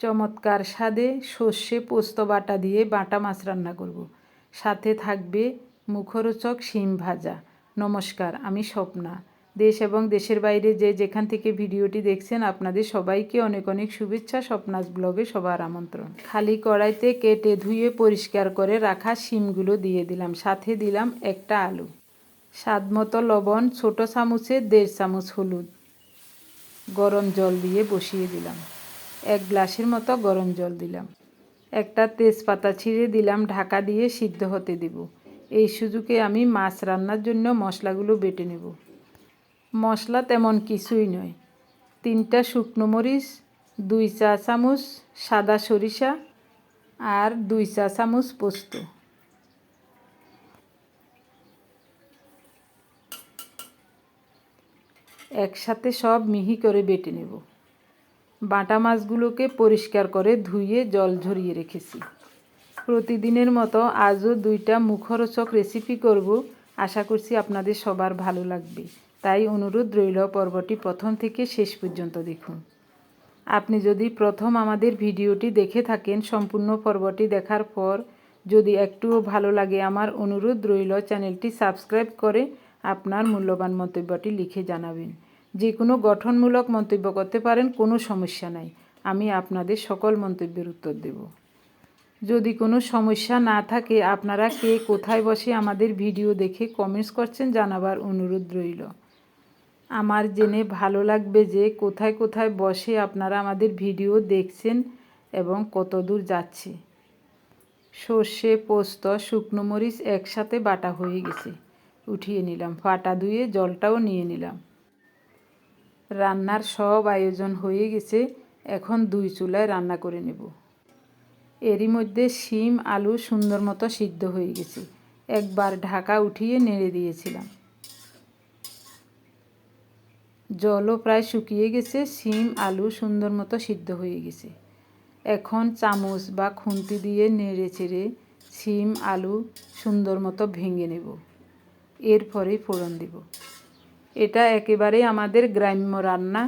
চমৎকার স্বাদে সর্ষে পোস্ত বাটা দিয়ে বাটা মাছ রান্না করব। সাথে থাকবে মুখরোচক শিম ভাজা। নমস্কার, আমি স্বপ্না। দেশ এবং দেশের বাইরে যে যেখান থেকে ভিডিওটি দেখছেন, আপনাদের সবাইকে অনেক অনেক শুভেচ্ছা স্বপ্নাস ব্লগে সবার আমন্ত্রণ। খালি কড়াইতে কেটে ধুয়ে পরিষ্কার করে রাখা শিমগুলো দিয়ে দিলাম। সাথে দিলাম একটা আলু। স্বাদ মতো লবণ, ছোটো চামচে দেড় চামচ হলুদ। গরম জল দিয়ে বসিয়ে দিলাম। এক গ্লাসের মতো গরম জল দিলাম। একটা তেজপাতা ছিঁড়ে দিলাম, ঢাকা দিয়ে সিদ্ধ হতে দেব। এই সুযোগে আমি মাছ রান্নার জন্য মশলাগুলো বেটে নেব। মশলা তেমন কিছুই নয়। তিনটা শুকনো মরিচ, দুই চা চামচ সাদা সরিষা আর দুই চা চামচ পোস্ত। একসাথে সব মিহি করে বেটে নেব। বাটা মাছগুলোকে পরিষ্কার করে ধুয়ে জল ঝরিয়ে রেখেছি। প্রতিদিনের মতো আজও দুইটা মুখরোচক রেসিপি করব। আশা করছি আপনাদের সবার ভালো লাগবে। তাই অনুরোধ রইল পর্বটি প্রথম থেকে শেষ পর্যন্ত দেখুন। আপনি যদি প্রথম আমাদের ভিডিওটি দেখে থাকেন, সম্পূর্ণ পর্বটি দেখার পর যদি একটুও ভালো লাগে, আমার অনুরোধ রইল চ্যানেলটি সাবস্ক্রাইব করে আপনার মূল্যবান মন্তব্যটি লিখে জানাবেন। যে কোনো গঠনমূলক মন্তব্য করতে পারেন, কোনো সমস্যা নাই। আমি আপনাদের সকল মন্তব্যের উত্তর দেব। যদি কোনো সমস্যা না থাকে, আপনারা কে কোথায় বসে আমাদের ভিডিও দেখে কমেন্টস করছেন জানাবার অনুরোধ রইল। আমার জেনে ভালো লাগবে যে কোথায় কোথায় বসে আপনারা আমাদের ভিডিও দেখছেন এবং কত দূর যাচ্ছে। সর্ষে, পোস্ত, শুকনো মরিচ একসাথে বাটা হয়ে গেছে। উঠিয়ে নিলাম, ফাটা ধুয়ে জলটাও নিয়ে নিলাম। রান্নার সব আয়োজন হয়ে গেছে, এখন দুই চুলায় রান্না করে নেব। এরই মধ্যে শিম, আলু সুন্দর মতো সিদ্ধ হয়ে গেছে। একবার ঢাকা উঠিয়ে নেড়ে দিয়েছিলাম। জলও প্রায় শুকিয়ে গেছে, শিম, আলু সুন্দর মতো সিদ্ধ হয়ে গেছে। এখন চামচ বা খুন্তি দিয়ে নেড়ে চেড়ে শিম, আলু সুন্দর মতো ভেঙে নেব। এরপরেই ফোড়ন দেব। এটা একেবারে আমাদের গ্রাম্য রান্না।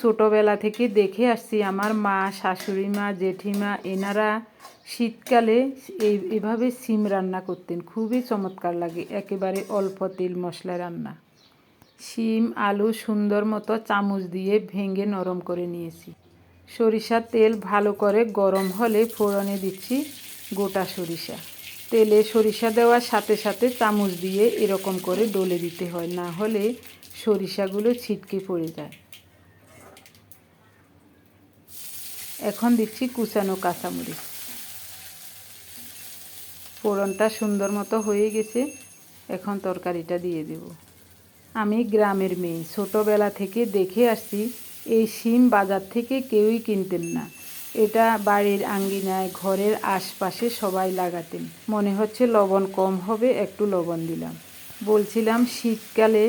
ছোটোবেলা থেকে দেখে আসছি আমার মা, শাশুড়ি মা, জেঠিমা, এনারা শীতকালে এই, এভাবে সিম রান্না করতেন। খুবই চমৎকার লাগে, একেবারে অল্প তেল মশলা রান্না। শিম আলু, সুন্দর মতো চামচ দিয়ে ভেঙে নরম করে নিয়েছি। সরিষার তেল ভালো করে গরম হলে ফোড়নে দিচ্ছি গোটা সরিষা। তেলে সরিষা দেওয়ার সাথে সাথে চামচ দিয়ে এরকম করে ডলে দিতে হয়, না হলে সরিষাগুলো ছিটকে পড়ে যায়। এখন দিচ্ছি কুচানো কাঁচামরিচ। ফোড়নটা সুন্দর মতো হয়ে গেছে, এখন তরকারিটা দিয়ে দেব। আমি গ্রামের মেয়ে, ছোটোবেলা থেকে দেখে আসছি, এই শিম বাজার থেকে কেউই কিনতেন না। এটা বাড়ির আঙ্গিনায়, ঘরের আশপাশে সবাই লাগাতেন। মনে হচ্ছে লবণ কম হবে, একটু লবণ দিলাম। বলছিলাম, শীতকালে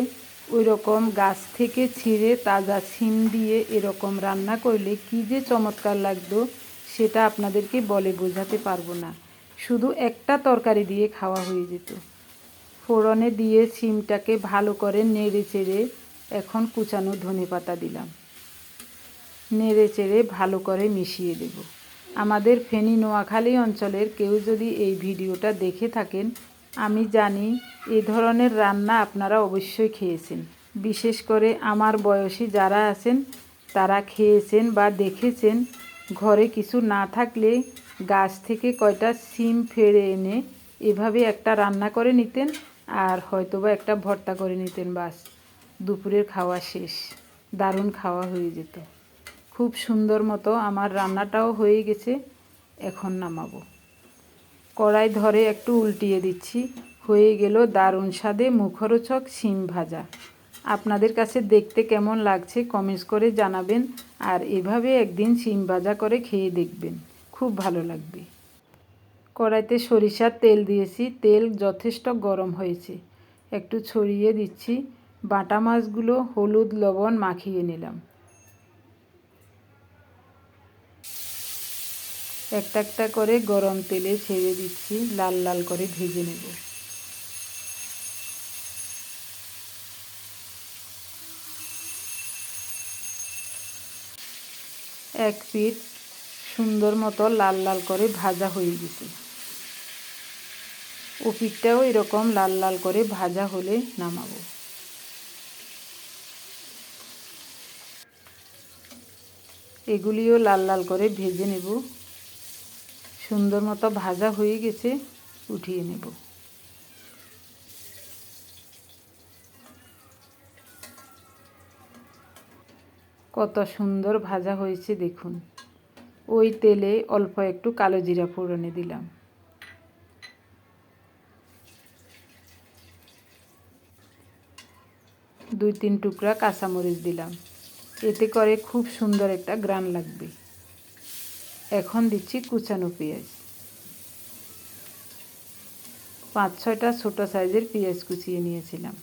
ওই রকম গাছ থেকে ছিঁড়ে তাজা শিম দিয়ে এরকম রান্না করলে কী যে চমৎকার লাগতো, সেটা আপনাদেরকে বলে বোঝাতে পারব না। শুধু একটা তরকারি দিয়ে খাওয়া হয়ে যেত। ফোড়নে দিয়ে সিমটাকে ভালো করে নেড়ে চেড়ে এখন কুচানো ধনে পাতা দিলাম। নেড়ে চেড়ে ভালো করে মিশিয়ে দেব। আমাদের ফেনী নোয়াখালী অঞ্চলের কেউ যদি এই ভিডিওটা দেখে থাকেন আমি জানি এ ধরনের রান্না আপনারা অবশ্যই খেয়েছেন। বিশেষ করে আমার বয়সী যারা আছেন, তারা খেয়েছেন বা দেখেছেন, ঘরে কিছু না থাকলে গাছ থেকে কয়টা সিম ফেড়ে এনে এভাবে একটা রান্না করে নিতেন আর হয়তোবা একটা ভর্তা করে নিতেন বাস। দুপুরের খাওয়া শেষ, দারুণ খাওয়া হয়ে যেত। খুব সুন্দর মতো আমার রান্নাটাও হয়ে গেছে, এখন নামাবো। কড়াই ধরে একটু উল্টিয়ে দিচ্ছি। হয়ে গেল দারুণ স্বাদে মুখরোচক শিম ভাজা। আপনাদের কাছে দেখতে কেমন লাগছে কমেন্টস করে জানাবেন আর এভাবে একদিন শিম ভাজা করে খেয়ে দেখবেন। খুব ভালো লাগবে। কড়াইতে সরিষার তেল দিয়েছি, তেল যথেষ্ট গরম হয়েছে। একটু ছড়িয়ে দিচ্ছি। বাটা মাছগুলো হলুদ লবণ মাখিয়ে নিলাম। একটা একটা করে গরম তেলে ছেড়ে দিচ্ছি, লাল লাল করে ভেজে নেব। এক পিঠ সুন্দর মতো লাল লাল করে ভাজা হয়ে গেছে। ও পিঠটাও এরকম লাল লাল করে ভাজা হলে নামাবো। এগুলিও লাল লাল করে ভেজে নেব। সুন্দর মতো ভাজা হয়ে গেছে, উঠিয়ে নেব। কত সুন্দর ভাজা হয়েছে দেখুন। ওই তেলে অল্প একটু কালো জিরা ফোড়নে দিলাম। দুই তিন টুকরা কাঁচামরিচ দিলাম। এতে করে খুব সুন্দর একটা গ্রান লাগবে। এখন দিচ্ছি কুচানো পেঁয়াজ। পাঁচ, ছয়টা ছোটো সাইজের পেঁয়াজ কুচিয়ে নিয়েছিলাম।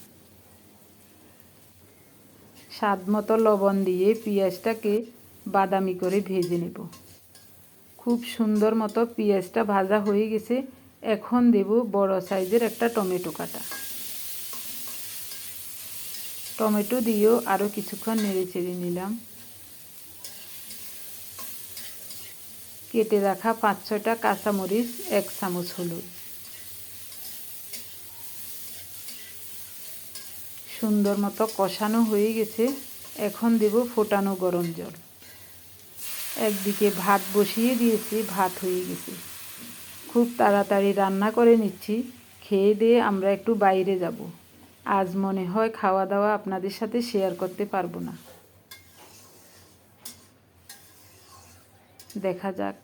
স্বাদ মতো লবণ দিয়ে পেঁয়াজটাকে বাদামি করে ভেজে নেব। খুব সুন্দর মতো পেঁয়াজটা ভাজা হয়ে গেছে। এখন দেব বড় সাইজের একটা টমেটো কাটা। টমেটো দিয়েও আরও কিছুক্ষণ নেড়ে চেড়ে নিলাম। কেটে রাখা পাঁচ ছটা কাঁচামরিচ, এক চামচ হলুদ। সুন্দর মতো কষানো হয়ে গেছে। এখন দেব ফোটানো গরম জল। একদিকে ভাত বসিয়ে দিয়েছি, ভাত হয়ে গেছে। খুব তাড়াতাড়ি রান্না করে নিচ্ছি। খেয়ে দিয়ে আমরা একটু বাইরে যাব। আজ মনে হয় খাওয়া দাওয়া আপনাদের সাথে শেয়ার করতে পারব না। দেখা যাক।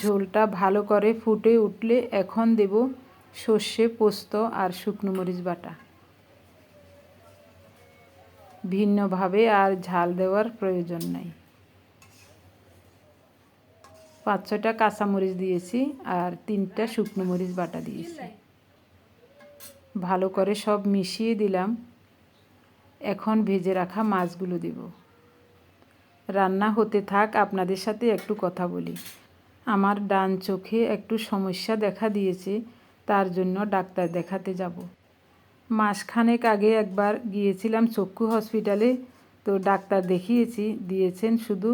ঝোলটা ভালো করে ফুটে উঠলে এখন দেব সর্ষে, পোস্ত আর শুকনো মরিচ বাটা। ভিন্নভাবে আর ঝাল দেওয়ার প্রয়োজন নাই। পাঁচ ছটা কাঁচামরিচ দিয়েছি আর তিনটা শুকনো মরিচ বাটা দিয়েছি। ভালো করে সব মিশিয়ে দিলাম। এখন ভেজে রাখা মাছগুলো দেব। রান্না হতে থাক, আপনাদের সাথে একটু কথা বলি। আমার ডান চোখে একটু সমস্যা দেখা দিয়েছে, তার জন্য ডাক্তার দেখাতে যাব। মাসখানেক আগে একবার গিয়েছিলাম চক্ষু হসপিটালে, তো ডাক্তার দেখিয়েছি, দিয়েছেন শুধু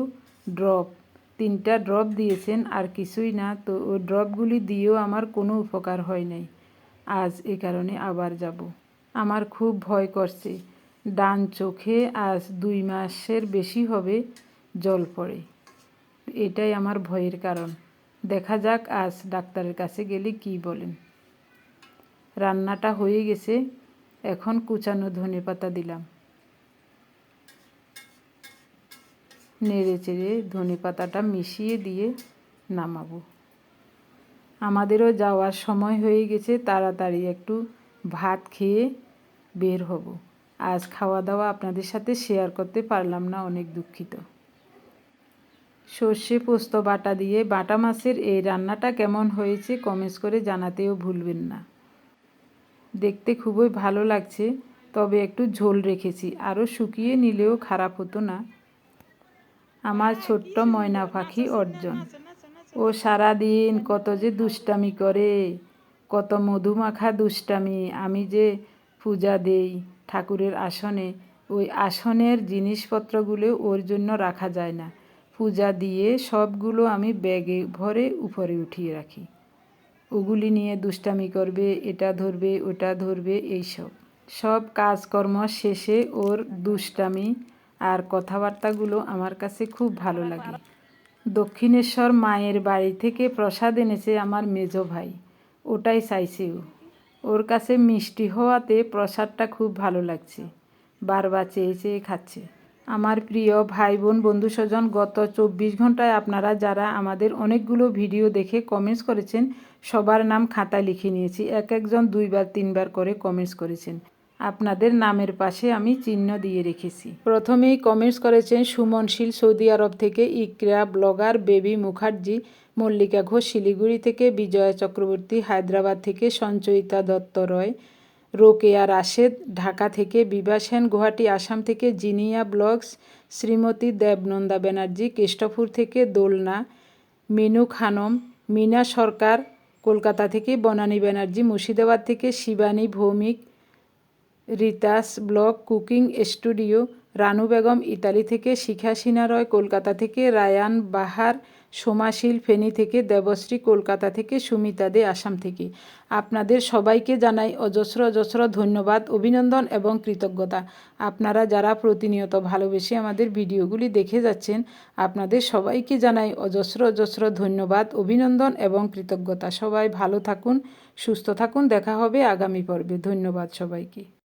ড্রপ। তিনটা ড্রপ দিয়েছেন, আর কিছুই না, তো ওই ড্রপগুলি দিয়েও আমার কোনো উপকার হয় নাই। আজ এ কারণে আবার যাব। আমার খুব ভয় করছে। ডান চোখে আজ দুই মাসের বেশি হবে জল পড়ে। এটাই আমার ভয়ের কারণ। দেখা যাক আজ ডাক্তারের কাছে গেলে কি বলেন। রান্নাটা হয়ে গেছে, এখন কুচানো ধনে পাতা দিলাম। নেড়ে চেড়ে ধনে পাতাটা মিশিয়ে দিয়ে নামাবো। আমাদেরও যাওয়ার সময় হয়ে গেছে, তাড়াতাড়ি একটু ভাত খেয়ে বের হব। আজ খাওয়া দাওয়া আপনাদের সাথে শেয়ার করতে পারলাম না, অনেক দুঃখিত। সর্ষে পোস্ত বাটা দিয়ে বাটা মাছের এই রান্নাটা কেমন হয়েছে কমেন্টস করে জানাতেও ভুলবেন না। দেখতে খুবই ভালো লাগছে, তবে একটু ঝোল রেখেছি, আরও শুকিয়ে নিলেও খারাপ হতো না। আমার ছোট্ট ময়না পাখি অর্জন। ও সারাদিন কত যে দুষ্টামি করে, কত মধুমাখা দুষ্টামি, আমি যে পূজা দেই ঠাকুরের আসনে, ওই আসনের জিনিসপত্রগুলো ওর জন্য রাখা যায় না। পূজা দিয়ে সবগুলো আমি ব্যাগে ভরে উপরে উঠিয়ে রাখি। ওগুলি নিয়ে দুষ্টামি করবে, এটা ধরবে, ওটা ধরবে, এইসব। সব কাজকর্ম শেষে ওর দুষ্টামি আর কথাবার্তাগুলো আমার কাছে খুব ভালো লাগে। দক্ষিণেশ্বর মায়ের বাড়ি থেকে প্রসাদ এনেছে আমার মেজ ভাই। ওটাই চাইছে ও। ওর কাছে মিষ্টি হওয়াতে প্রসাদটা খুব ভালো লাগছে। বারবার চেয়ে চেয়ে খাচ্ছে। আমার প্রিয় ভাই বোন বন্ধু স্বজন গত চব্বিশ ঘন্টায় আপনারা যারা আমাদের অনেকগুলো ভিডিও দেখে কমেন্টস করেছেন, সবার নাম খাতায় লিখে নিয়েছি। এক একজন দুইবার, তিনবার করে কমেন্টস করেছেন। আপনাদের নামের পাশে আমি চিহ্ন দিয়ে রেখেছি। প্রথমেই কমেন্টস করেছেন সুমনশীল সৌদি আরব থেকে ইকরা ব্লগার বেবি মুখার্জি, মল্লিকা ঘোষ, শিলিগুড়ি থেকে বিজয়া চক্রবর্তী, হায়দ্রাবাদ থেকে সঞ্চয়িতা দত্ত রয়, রোকেয়া রাশেদ, ঢাকা থেকে বিভা সেন, গুয়াহাটি, আসাম থেকে জিনিয়া ব্লগস, শ্রীমতী দেবনন্দা ব্যানার্জি, কেষ্টপুর থেকে দোলনা, মিনু খানম, মিনা সরকার, কলকাতা থেকে বনানী ব্যানার্জি, মুর্শিদাবাদ থেকে Shibani Bhowmik Ritas blog cooking studio, Ranu Begum Italy থেকে, শিখা সিনা রয় কলকাতা থেকে, রায়ান বাহার, সোমাশীল ফেনী থেকে, দেবশ্রী কলকাতা থেকে, সুমিতা দে আসাম থেকে। আপনাদের সবাইকে জানাই অজস্র অজস্র ধন্যবাদ, অভিনন্দন এবং কৃতজ্ঞতা। আপনারা যারা প্রতিনিয়ত ভালোবেসে আমাদের ভিডিওগুলি দেখে যাচ্ছেন, আপনাদের সবাইকে জানাই অজস্র অজস্র ধন্যবাদ, অভিনন্দন এবং কৃতজ্ঞতা। সবাই ভালো থাকুন, সুস্থ থাকুন, দেখা হবে আগামী পর্বে। ধন্যবাদ সবাইকে।